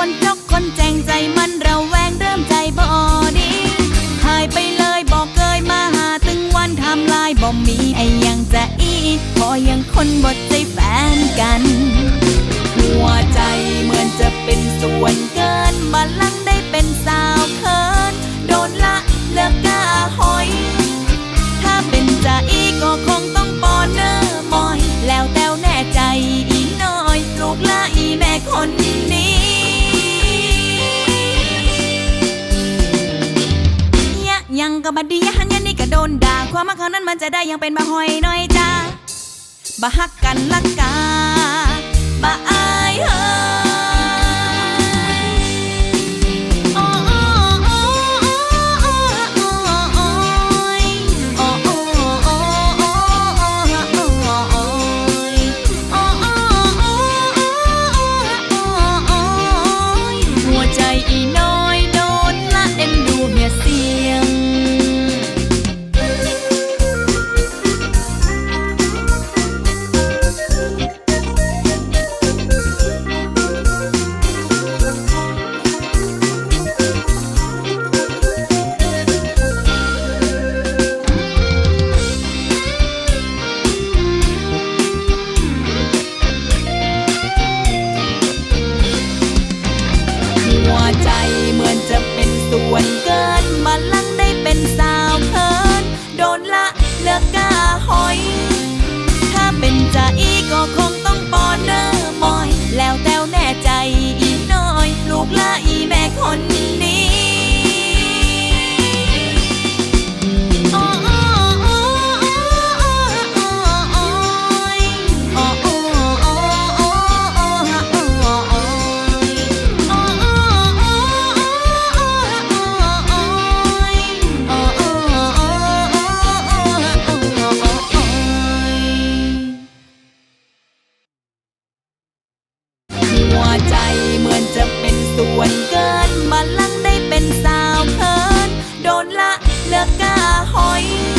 คนนกคนแจงใจมันระแวงเริ่มใจบอดีหายไปเลยบอกเคยมาหาตึงวันทำลายบ่มีไอยังจะอีพอยังคนบดใจแฟนกัน หัวใจเหมือนจะเป็นส่วนเกินมาลาังก็บัดดีหันยันนี่ก็โดนด่าความมาเขานั้นมันจะได้ยังเป็นบะหอยน้อยจ้าบะฮักกันลักกาบะอายเฮ้ the way. point